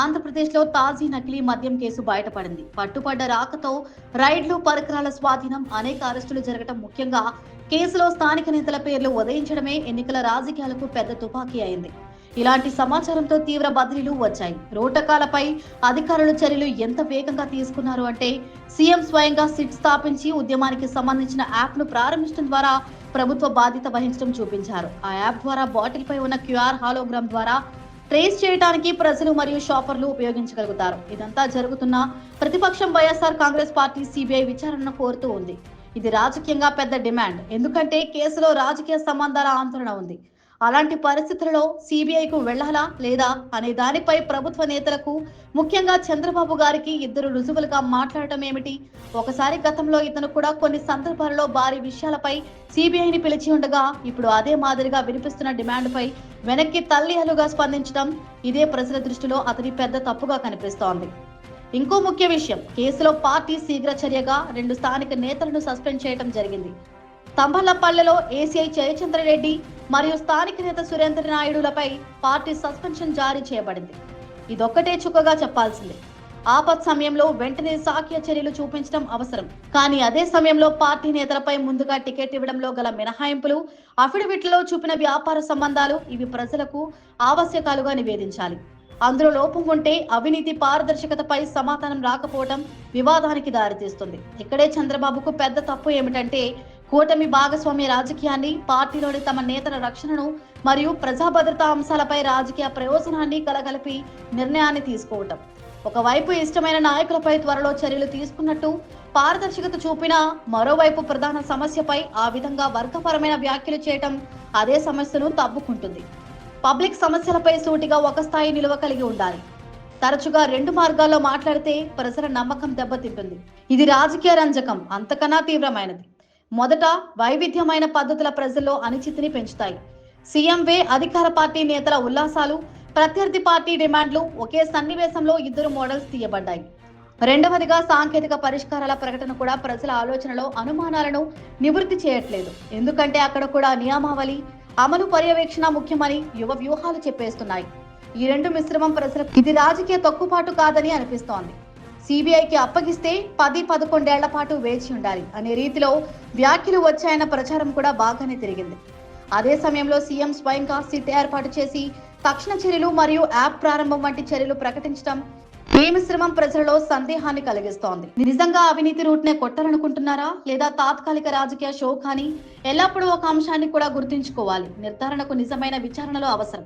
ఆంధ్రప్రదేశ్లో తాజీ నకిలీ మద్యం కేసు బయటపడింది. పట్టుపడ్డ రాకతో రైడ్లు పరికరాల స్వాధీనం అనేక అరెస్టులు జరగడం ముఖ్యంగా కేసులో స్థానిక నేతల పేర్లు ఉదయించడమే ఎన్నికల రాజకీయాలకు పెద్ద తుపాకీ అయింది. ఇలాంటి సమాచారంతో తీవ్ర బదిలీలు వచ్చాయి. రోటకాలపై అధికారులు చర్యలు ఎంత వేగంగా తీసుకున్నారు అంటే సీఎం స్వయంగా సిట్ స్థాపించి ఉద్యమానికి సంబంధించిన యాప్ను ప్రారంభించడం ద్వారా ప్రభుత్వ బాధ్యత వహించడం చూపించారు. ఆ యాప్ ద్వారా బాటిల్పై ఉన్న క్యూఆర్ హాలోగ్రామ్ ద్వారా ట్రేస్ చేయడానికి ప్రజలు మరియు షాపర్లు ఉపయోగించగలుగుతారు. ఇదంతా జరుగుతున్న ప్రతిపక్షం వైఎస్ఆర్ కాంగ్రెస్ పార్టీ సిబిఐ విచారణను కోరుతూ ఉంది. ఇది రాజకీయంగా పెద్ద డిమాండ్. ఎందుకంటే కేసులో రాజకీయ సంబంధాల ఆందోళన ఉంది. అలాంటి పరిస్థితులలో సిబిఐకు వెళ్ళాలా లేదా అనే దానిపై ప్రభుత్వ నేతలకు ముఖ్యంగా చంద్రబాబు గారికి ఇద్దరు రుజువులుగా మాట్లాడటం ఏమిటి? ఒకసారి గతంలో ఇతను కూడా కొన్ని సందర్భాలలో భారీ విషయాలపై సిబిఐని పిలిచి ఉండగా ఇప్పుడు అదే మాదిరిగా వినిపిస్తున్న డిమాండ్పై వెనక్కి తల్లిహలుగా స్పందించడం ఇదే ప్రజల దృష్టిలో అతని పెద్ద తప్పుగా కనిపిస్తోంది. ఇంకో ముఖ్య విషయం కేసులో పార్టీ శీఘ్ర చర్యగా రెండు స్థానిక నేతలను సస్పెండ్ చేయడం జరిగింది. తంబలపల్లెలో ఏసీఐ జయచంద్రరెడ్డి మరియు స్థానిక నేత సురేంద్ర నాయుడులపై పార్టీ సస్పెన్షన్ జారీ చేయబడింది. ఇదొక్కటే చుక్కగా చెప్పాల్సిందే. ఆపత్ సమయంలో వెంటనే సాఖ్య చర్యలు చూపించడం అవసరం. కానీ అదే సమయంలో పార్టీ నేతలపై ముందుగా టికెట్ ఇవ్వడంలో గల మినహాయింపులు అఫిడవిట్లో చూపిన వ్యాపార సంబంధాలు ఇవి ప్రజలకు ఆవశ్యకాలుగా నివేదించాలి. అందులో లోపం ఉంటే అవినీతి పారదర్శకతపై సమాధానం రాకపోవడం వివాదానికి దారితీస్తుంది. ఇక్కడే చంద్రబాబుకు పెద్ద తప్పు ఏమిటంటే కూటమి భాగస్వామ్య రాజకీయాన్ని పార్టీలోని తమ నేతల రక్షణను మరియు ప్రజా భద్రతా అంశాలపై రాజకీయ ప్రయోజనాన్ని కలగలిపి నిర్ణయాన్ని తీసుకోవటం. ఒకవైపు ఇష్టమైన నాయకులపై త్వరలో చర్యలు తీసుకున్నట్టు పారదర్శకత చూపిన మరోవైపు ప్రధాన సమస్యపై ఆ విధంగా వర్గపరమైన వ్యాఖ్యలు చేయటం అదే సమస్యను తప్పుకుంటుంది. పబ్లిక్ సమస్యలపై సూటిగా ఒక స్థాయి నిలువ కలిగి ఉండాలి. తరచుగా రెండు మార్గాల్లో మాట్లాడితే ప్రజల నమ్మకం దెబ్బతింటుంది. ఇది రాజకీయ రంజకం అంతకన్నా తీవ్రమైనది. మొదట వైవిధ్యమైన పద్ధతుల ప్రజల్లో అనిచితిని పెంచుతాయి. సీఎం వే అధికార పార్టీ నేతల ఉల్లాసాలు ప్రత్యర్థి పార్టీ డిమాండ్లు ఒకే సన్నివేశంలో ఇద్దరు మోడల్స్ తీయబడ్డాయి. రెండవదిగా సాంకేతిక పరిష్కారాల ప్రకటన కూడా ప్రజల ఆలోచనలో అనుమానాలను నివృత్తి చేయట్లేదు. ఎందుకంటే అక్కడ కూడా నియమావళి అమలు పర్యవేక్షణ ముఖ్యమని యువ వ్యూహాలు చెప్పేస్తున్నాయి. ఈ రెండు మిశ్రమం ప్రజలకు ఇది రాజకీయ తొక్కుపాటు కాదని అనిపిస్తోంది. సిబిఐకి అప్పగిస్తే పది పదకొండేళ్ళ పాటు వేచి ఉండాలి అనే రీతిలో వ్యాఖ్యలు వచ్చాయన్న ప్రచారం కూడా బాగానే తిరిగింది. అదే సమయంలో సీఎం స్వయంగా సిట్ ఏర్పాటు చేసి తక్షణ చర్యలు మరియు యాప్ ప్రారంభం వంటి చర్యలు ప్రకటించడం భీమిశ్రమం మిశ్రమం ప్రజలలో సందేహాన్ని కలిగిస్తోంది. నిజంగా అవినీతి రూట్ నే కొట్టాలనుకుంటున్నారా? లేదా తాత్కాలిక రాజకీయ షో కానీ ఎల్లప్పుడూ ఒక అంశాన్ని కూడా గుర్తుంచుకోవాలి. నిర్ధారణకు నిజమైన విచారణలు అవసరం.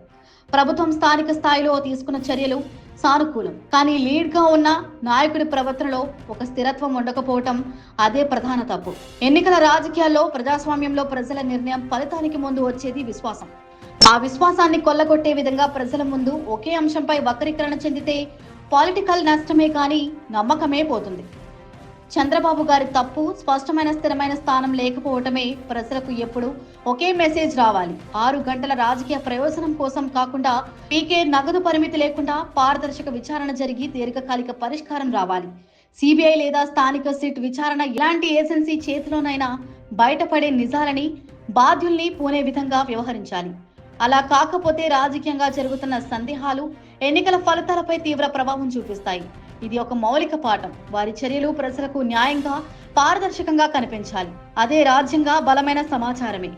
ప్రభుత్వం స్థానిక స్థాయిలో తీసుకున్న చర్యలు సానుకూలం. కానీ లీడ్గా ఉన్న నాయకుడి ప్రవర్తనలో ఒక స్థిరత్వం ఉండకపోవటం అదే ప్రధాన తప్పు. ఎన్నికల రాజకీయాల్లో ప్రజాస్వామ్యంలో ప్రజల నిర్ణయం ఫలితానికి ముందు వచ్చేది విశ్వాసం. ఆ విశ్వాసాన్ని కొల్లగొట్టే విధంగా ప్రజల ముందు ఒకే అంశంపై వక్రీకరణ చెందితే పాలిటికల్ నష్టమే కానీ నమ్మకమే పోతుంది. చంద్రబాబు గారి తప్పు స్పష్టమైన స్థిరమైన స్థానం లేకపోవటమే ప్రజలకు ఎప్పుడు ఒకే మెసేజ్ రావాలి. ఆరు గంటల రాజకీయ ప్రయోజనం కోసం కాకుండా పీకే నగదు పరిమితి లేకుండా పారదర్శక విచారణ జరిగి దీర్ఘకాలిక పరిష్కారం రావాలి. సిబిఐ లేదా స్థానిక సిట్ విచారణ ఇలాంటి ఏజెన్సీ చేతిలోనైనా బయటపడే నిజాలని బాధ్యుల్ని పూనే విధంగా వ్యవహరించాలి. అలా కాకపోతే రాజకీయంగా జరుగుతున్న సందేహాలు ఎన్నికల ఫలితాలపై తీవ్ర ప్రభావం చూపిస్తాయి. ఇది ఒక మౌలిక పాఠం. వారి చర్యలు ప్రజలకు న్యాయంగా పారదర్శకంగా కనిపించాలి. అదే రాజ్యంగా బలమైన సమాచారమే.